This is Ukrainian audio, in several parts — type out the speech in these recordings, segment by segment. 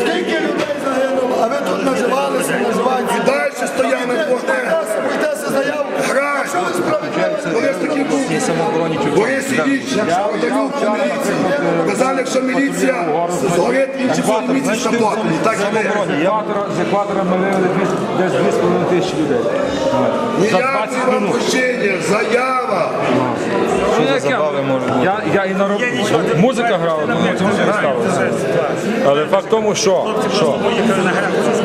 Скільки людей загинуло, а ви тут наживалися, наживаєте. І далі стояли на кожне. Грай! Колись такі був. Отаку міліцію. Казали, якщо міліція згорить, інші будуть місяць заплатили. Так і. З екватора ми вивели десь 2,5 тисячі людей. За Ніякі вам прощення, заява. Що за забави можуть бути? Я, я і на роб... Музика грала, тому цього не ставилося. Але факт в тому, що, що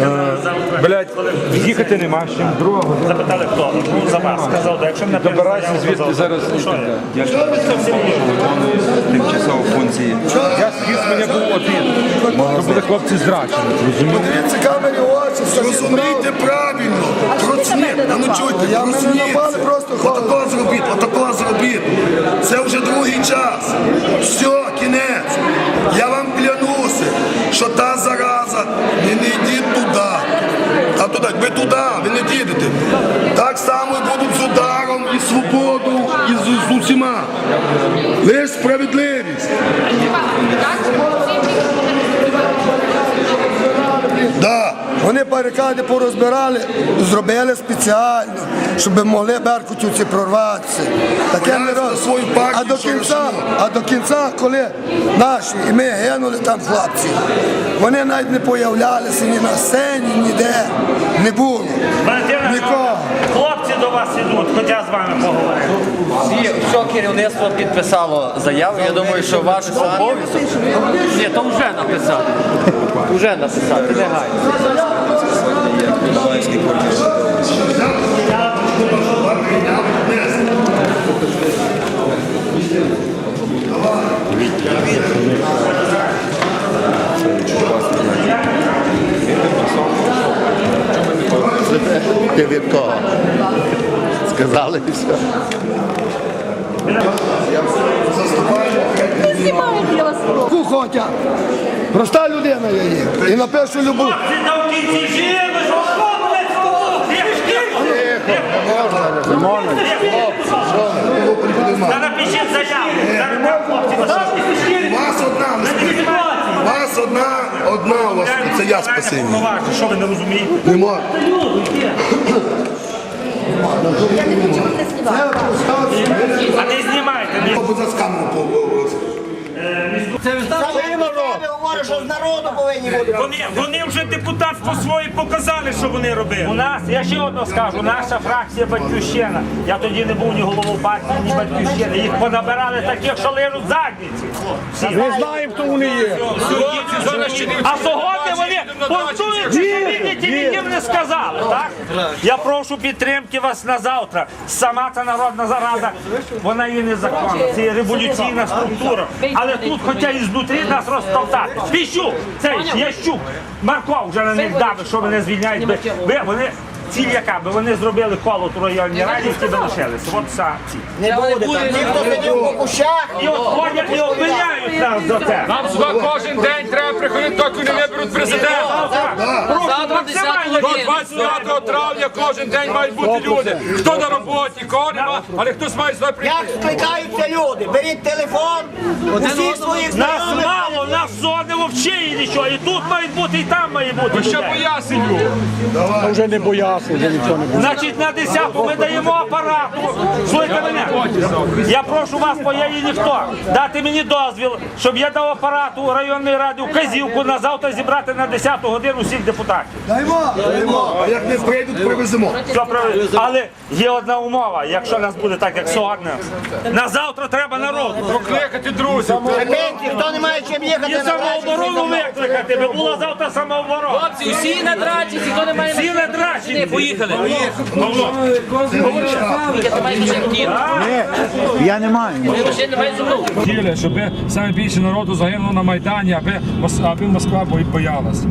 е, блядь, їхати нема з чим, друга година. Запитали хто? Ну, за вас. Сказав, да, якщо не Добирайся звідти зараз. Я ж тимчасово функції. я скіз мене був один. То були хлопці зрачені, розумієте? Дивіться камері в очі, Зрозумійте правильно. Процніть, а ну чуйте, процніть. Отако зробіть, отако зробіть. Це вже другий час. Все, кінець. Я вам клянуся, що та зараза, ви не йдіть туди. А туди, ви туди, ви не дійдете. Так само з, з усіма. Лиш справедливість. Барикади порозбирали, зробили спеціально, щоб могли беркутівці прорватися. Таке не роз... партію, а до кінця, а до кінця, коли наші і ми гинули там хлопці, вони навіть не появлялися ні на сцені, ніде не було. Нікого. хлопці до вас ідуть, хоча з вами поговорити. Все керівництво підписало заяву. Я думаю, що ваш обов'язок. Ні, то вже написати. Вже написати, негайно. Миколаївський корпус. Ти від кого? Сказали і все. Вас. Кухотя. Проста людина я є. І напишу любов. Ти там в кінці жили, що Зараз пишіть заяву. Вас одна, у вас одна, одна у вас, це я спасибі. Що ви не розумієте? Нема. Я не хочу мене знімати. А не знімайте. Або за камеру по- говорю, що з народу повинні бути. Вони, вони вже депутатство своє показали, що вони робили. У нас, я ще одно скажу, наша фракція Батьківщина. Я тоді не був ні головою партії, ні Батьківщини. Їх понабирали таких, що лежуть задниці. Всі. Ми знаємо, хто вони є. А сьогодні вони понтують, їм не сказали, так? Я прошу підтримки вас на завтра. Сама ця народна зарада, вона є незаконна. Це є революційна структура. Але тут, хоча і знутрі нас розтовтати. Піщук, цей Ящук, Марков вже на них давить, що мене звільняють. Ви, вони, ціль яка, би вони зробили коло у районній раді, які би лишилися. От вся ціль. Не буде там. Ті, хто сидів по кущах, І от ходять і обвиняють нас за це. Нам сюди кожен день треба приходити, доки не виберуть президента. Завтра 10 До годин. 29 травня кожен день мають бути люди. Хто на роботі, кого нема, але хтось має сюди прийти. як скликаються люди, беріть телефон, усіх своїх знайомих. Нас зони взагалі нічого. І тут мають бути, і там має бути. Ще людей. пояснюю. Значить, на 10 ми даємо апарату. Слухайте мене. Я прошу вас, бо я є ніхто, дати мені дозвіл, щоб я дав апарату районної ради вказівку на завтра зібрати на 10 годину всіх депутатів. Даймо. А як не прийдуть, привеземо. Що правильно? Але є одна умова, якщо нас буде так, як сьогодні. На завтра треба народу. Покликати друзів. Пенті, хто не має чим І їхати на самооборону викликати, би була завтра самооборона. Хлопці, усі на драці, хто не має Всі не Не, драчі. поїхали. Я не маю. Хотіли, щоб саме більше народу загинуло на Майдані, аби, аби Москва бо- боялась.